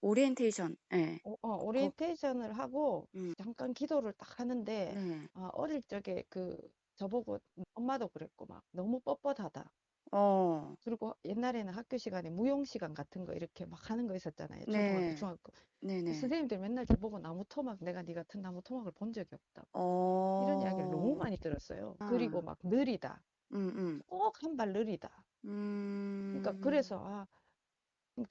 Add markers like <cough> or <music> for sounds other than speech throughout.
오리엔테이션. 예. 어, 어, 거 오리엔테이션을 하고 음. 잠깐 기도를 딱 하는데 네. 아, 어릴 적에 그 저보고 엄마도 그랬고 막 너무 뻣뻣하다. 어. 그리고 옛날에는 학교 시간에 무용 시간 같은 거 이렇게 막 하는 거 있었잖아요. 초등학교, 네. 중학교. 네네. 선생님들 맨날 저보고 나무 토막, 내가 네 같은 나무 토막을 본 적이 없다. 이런 이야기를 너무 어. 많이 들었어요. 그리고 아. 막 느리다. 음, 음. 꼭 한 발 느리다. 그러니까 음. 그래서 아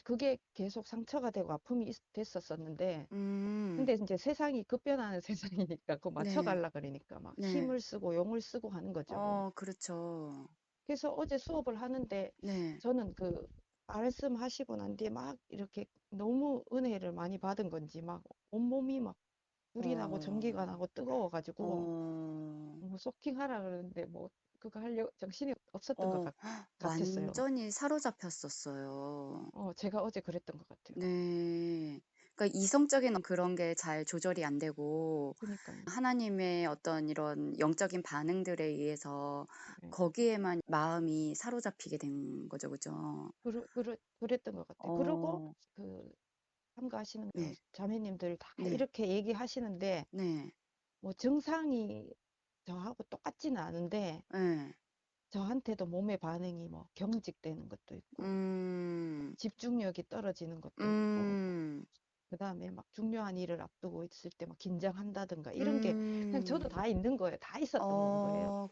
그게 계속 상처가 되고 아픔이 있- 됐었었는데 음. 근데 이제 세상이 급변하는 <laughs> 세상이니까 그거 네. 맞춰가려 그러니까 막 네. 힘을 쓰고 용을 쓰고 하는 거죠. 어, 그렇죠. 그래서 어제 수업을 하는데 네. 저는 그 말씀하시고 난 뒤에 막 이렇게 너무 은혜를 많이 받은 건지 막 온몸이 막 불이 나고 전기가 어. 나고 뜨거워가지고 어. 뭐 소킹하라 그러는데 뭐 그거 하려 정신이 없었던 것 어. 같, 같았어요. 완전히 사로잡혔었어요. 어, 제가 어제 그랬던 것 같아요. 네. 그러니까 이성적인 그런 게 잘 조절이 안 되고 그러니까요. 하나님의 어떤 이런 영적인 반응들에 의해서 네. 거기에만 마음이 사로잡히게 된 거죠, 그죠? 그러, 그러, 그랬던 것 같아요. 그리고 어. 그 참가하시는 그 네. 자매님들 다 네. 이렇게 얘기하시는데 네. 뭐 증상이 저하고 똑같지는 않은데 네. 저한테도 몸의 반응이 뭐 경직되는 것도 있고 음. 집중력이 떨어지는 것도 있고 음. 그다음에 막 중요한 일을 앞두고 있을 때 막 긴장한다든가 이런 게 그냥 저도 음. 다 있는 거예요. 다 있었던 거예요. 어,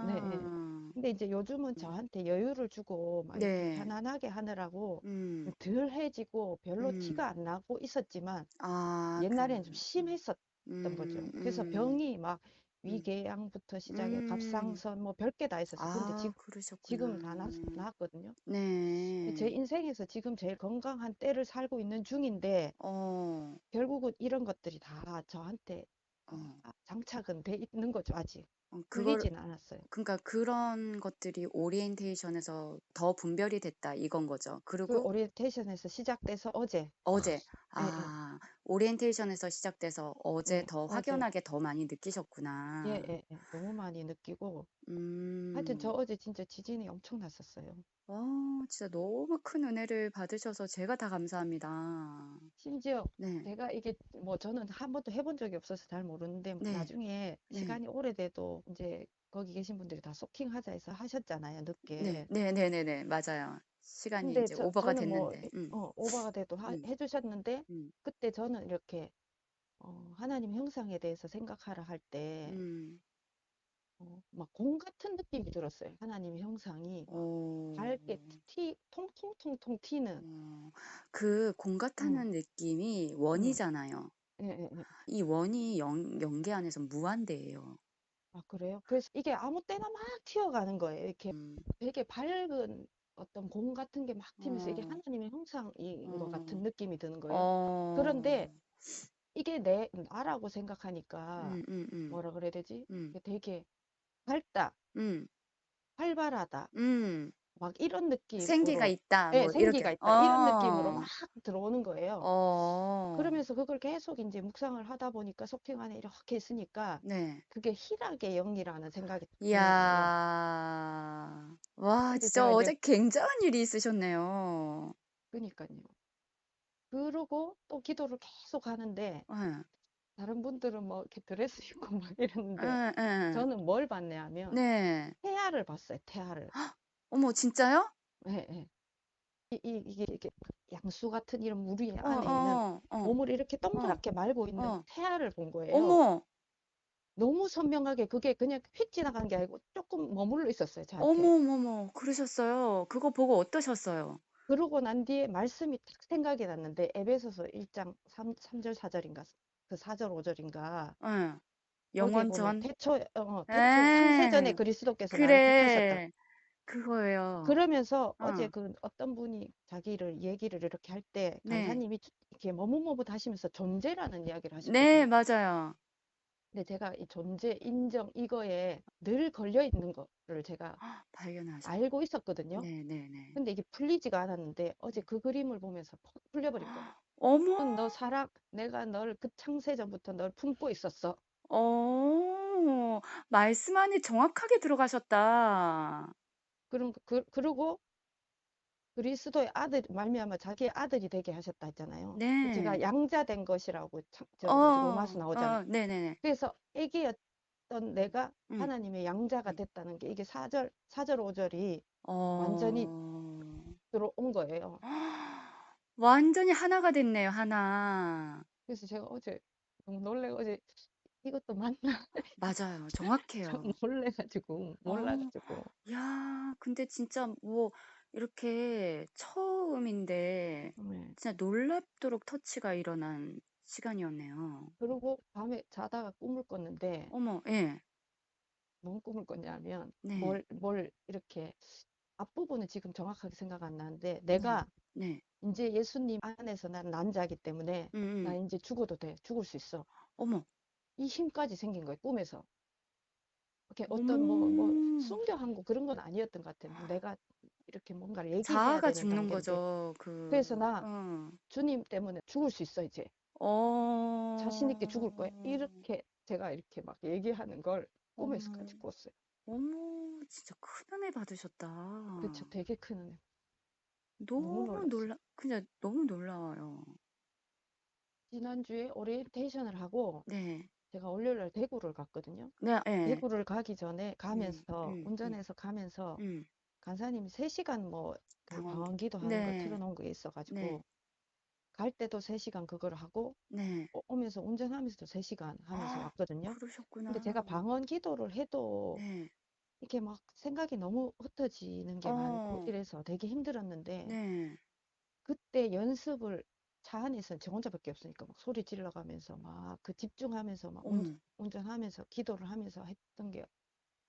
네. 그러셨구나. 근데 이제 요즘은 음. 저한테 여유를 주고 막 이렇게 네. 편안하게 하느라고 음. 덜 해지고 별로 음. 티가 안 나고 있었지만 아, 옛날에는 좀 그, 심했었던 거죠. 음, 그래서 음, 병이 막 음, 위궤양부터 시작해 음. 갑상선 뭐 별게 다 있었어요. 근데 아, 지금 지금은 다 나, 그러셨구나. 나았거든요. 제 네. 인생에서 지금 제일 건강한 때를 살고 있는 중인데 어, 결국은 이런 것들이 다 저한테 어, 어, 아, 장착은 돼 있는 거죠. 아직 어, 그걸, 풀리진 않았어요. 그러니까 그런 것들이 오리엔테이션에서 더 분별이 됐다, 이건 거죠. 그 그리고 오리엔테이션에서 시작돼서 어제 어제, 예, 예, 아, 오리엔테이션에서 시작돼서 어제 예, 더 확연하게 더 많이 예, 느끼셨구나. 예, 예, 너무 많이 느끼고 하여튼 저 음. 어제 진짜 지진이 엄청 났었어요. 어, 진짜 너무 큰 은혜를 받으셔서 제가 다 감사합니다. 심지어 네, 제가 이게 뭐 저는 한 번도 해본 적이 없어서 잘 모르는데 네, 나중에 네, 시간이 오래돼도 이제 거기 계신 분들이 다 소킹 하자 해서 하셨잖아요, 네, 늦게. 네, 네, 네, 네, 맞아요. 시간이 근데 이제 저, 오버가 저는 뭐, 됐는데, 음, 어, 오버가 돼도 하, 음, 해주셨는데 음, 그때 저는 이렇게 어, 하나님 형상에 대해서 생각하라 할 때 음, 어, 막 공 같은 느낌이 들었어요. 하나님 형상이 막 어, 밝게 티, 통통통통 튀는. 어, 그 응, 공같다는 느낌이 응, 원이잖아요. 예, 예, 예. 이 원이 영, 영계 안에서 무한대예요. 아, 그래요? 그래서 이게 아무 때나 막 튀어가는 거예요. 이렇게 음, 되게 밝은 어떤 공 같은 게 막 튀면서 이게 어, 하나님의 형상인 것 같은 어, 느낌이 드는 거예요. 어, 그런데 이게 내 나라고 생각하니까 음, 음, 음, 뭐라 그래야 되지? 음, 이게 되게 밝다, 음, 활발하다, 음. 막 이런 생기가 느낌으로, 있다, 예, 뭐, 생기가 이렇게, 있다, 이런 느낌으로 막 어, 들어오는 거예요. 어, 그러면서 그걸 계속 이제 묵상을 하다 보니까 소킹 안에 이렇게 있으니까 네. 그게 희락의 영이라는 생각이 이야. 와, 그래서 진짜 제가 이제, 어제 굉장한 일이 있으셨네요. 그니까요. 그러고 또 기도를 계속 하는데 예, 다른 분들은 뭐 이렇게 드레스 입고 막 이러는데 예, 예. 저는 뭘 봤냐 하면 네. 태아를 봤어요. 태아를. 어머, 진짜요? 예, 예. 이, 이, 이게 이렇게 양수 같은 이런 물 위에 어, 안에 있는 어, 어, 몸을 이렇게 어, 동그랗게 말고 있는 어. 태아를 본 거예요. 어머, 너무 선명하게 그게 그냥 휙 지나간 게 아니고 조금 머물러 있었어요, 저한테. 어머, 어머, 어머, 그러셨어요. 그거 보고 어떠셨어요? 그러고 난 뒤에 말씀이 딱 생각이 났는데 에베소서 1장 3, 삼절 4절인가 그 4절 5절인가 예, 거기에 보면 영원 전. 태초 어, 태초 에 창세전에 그리스도께서 나를 택하셨다. 그거예요. 그러면서 어제 어, 그 어떤 분이 자기를 얘기를 이렇게 할 때 네. 강사님이 이렇게 머뭇머뭇 하시면서 존재라는 이야기를 네, 하셨거든요. 맞아요. 근데 제가 이 존재, 인정 이거에 늘 걸려 있는 거를 제가 <gasps> 발견하셨. 알고 있었거든요. 네, 네, 네. 근데 이게 풀리지가 않았는데 어제 그 그림을 보면서 퍽 풀려버린 거예요. 어머, 너 사랑, 내가 널 그 창세 전부터 널 품고 있었어. 어, 말씀 안에 정확하게 들어가셨다. 그런 그, 그러고 그리스도의 아들 말미암아 자기의 아들이 되게 하셨다 했잖아요. 그 네. 제가 양자된 것이라고 참, 저 어, 로마서 나오잖아요. 어, 네네네. 그래서 애기였던 내가 음. 하나님의 양자가 됐다는 게 이게 4절, 4절, 5절이 어. 완전히 들어온 거예요. <gasps> 완전히 하나가 됐네요, 하나. 그래서 제가 어제 너무 놀래고 어제 이것도 맞나? <laughs> 맞아요. <laughs> 좀 정확해요. 놀래가지고 어, 몰라가지고 야, 근데 진짜 뭐 이렇게 처음인데 네. 진짜 놀랍도록 터치가 일어난 시간이었네요. 그리고 밤에 자다가 꿈을 꿨는데 어머, 예. 뭔 꿈을 꿨냐면 네. 뭘, 뭘 이렇게 앞부분은 지금 정확하게 생각 안 나는데 네. 내가 네. 이제 예수님 안에서 난 난자기 때문에 음, 나 음. 이제 죽어도 돼. 죽을 수 있어. 어머. 이 힘까지 생긴 거예요. 꿈에서. 이렇게 어떤 뭐, 뭐 어머. 순교한 거 그런 건 아니었던 것 같아요. 뭐 내가 이렇게 뭔가를 얘기해야 자아가 되는 죽는 단계인데. 거죠. 그, 그래서 나 어. 주님 때문에 죽을 수 있어, 이제. 어. 자신 있게 죽을 거야. 이렇게 제가 이렇게 막 얘기하는 걸 꿈에서까지. 꿨어요. 어머, 진짜 큰 은혜 받으셨다. 그쵸. 되게 큰 은혜. 너무 놀랐어요. 놀라, 그냥 너무 놀라워요. 지난주에 오리엔테이션을 하고 네. 제가 월요일 날 대구를 갔거든요. 네, 예. 대구를 가기 전에 음, 가면서 음, 음, 운전해서 가면서 음. 간사님이 3시간 뭐그 방언, 방언 기도 하는 거 네. 틀어놓은 게 있어가지고 네. 갈 때도 3시간 그걸 하고 네. 오- 오면서 운전하면서도 3시간 하면서 왔거든요. 그러셨구나. 근데 제가 방언 기도를 해도 네. 이렇게 막 생각이 너무 흩어지는 게 많고 어, 이래서 되게 힘들었는데 네. 그때 연습을 차 안에서 저 혼자밖에 없으니까 막 소리 질러가면서 막 그 집중하면서 막 운, 어머. 운전하면서 기도를 하면서 했던 게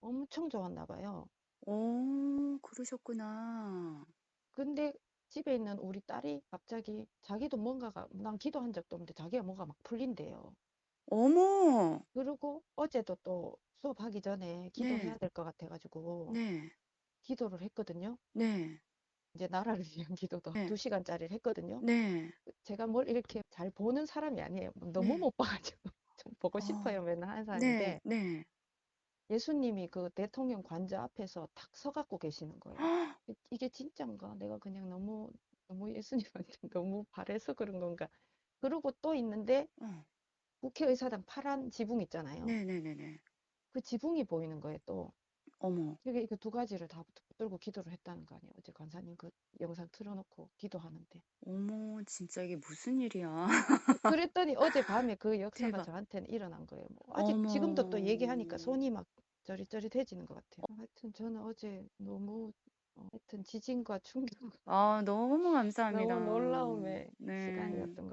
엄청 좋았나 봐요. 오, 그러셨구나. 근데 집에 있는 우리 딸이 갑자기 자기도 뭔가가 난 기도한 적도 없는데 자기가 뭔가 막 풀린대요. 어머. 그리고 어제도 또 수업하기 전에 기도해야 네. 될것 같아가지고 네. 기도를 했거든요. 네. 이제 나라를 <laughs> 위한 기도도 네. 두 시간짜리를 했거든요. 네. 제가 뭘 이렇게 잘 보는 사람이 아니에요. 너무 네. 못 봐가지고 <laughs> 좀 보고 어, 싶어요. 맨날 하는 네. 사람인데 네. 예수님이 그 대통령 관저 앞에서 탁 서갖고 계시는 거예요. 이- 이게 진짠가? 내가 그냥 너무 너무 예수님한테 <laughs> 너무 바래서 그런 건가? 그리고 또 있는데 어. 국회의사당 파란 지붕 있잖아요. 네네네네. 그 지붕이 보이는 거예요. 또 어머. 이게 이거 두 가지를 다 붙들고 기도를 했다는 거 아니에요. 어제 관사님 그 영상 틀어놓고 기도하는데. 어머, 진짜 이게 무슨 일이야. <laughs> 그랬더니 어젯밤에 그 역사가 대박. 저한테는 일어난 거예요. 뭐 아직 지금도 또 얘기하니까 어머. 손이 막 저릿저릿해지는 것 같아요. 하여튼 저는 어제 너무 어, 하여튼 지진과 충격 아, 너무 감사합니다. <laughs> 너무 놀라움의 네. 시간이었어요.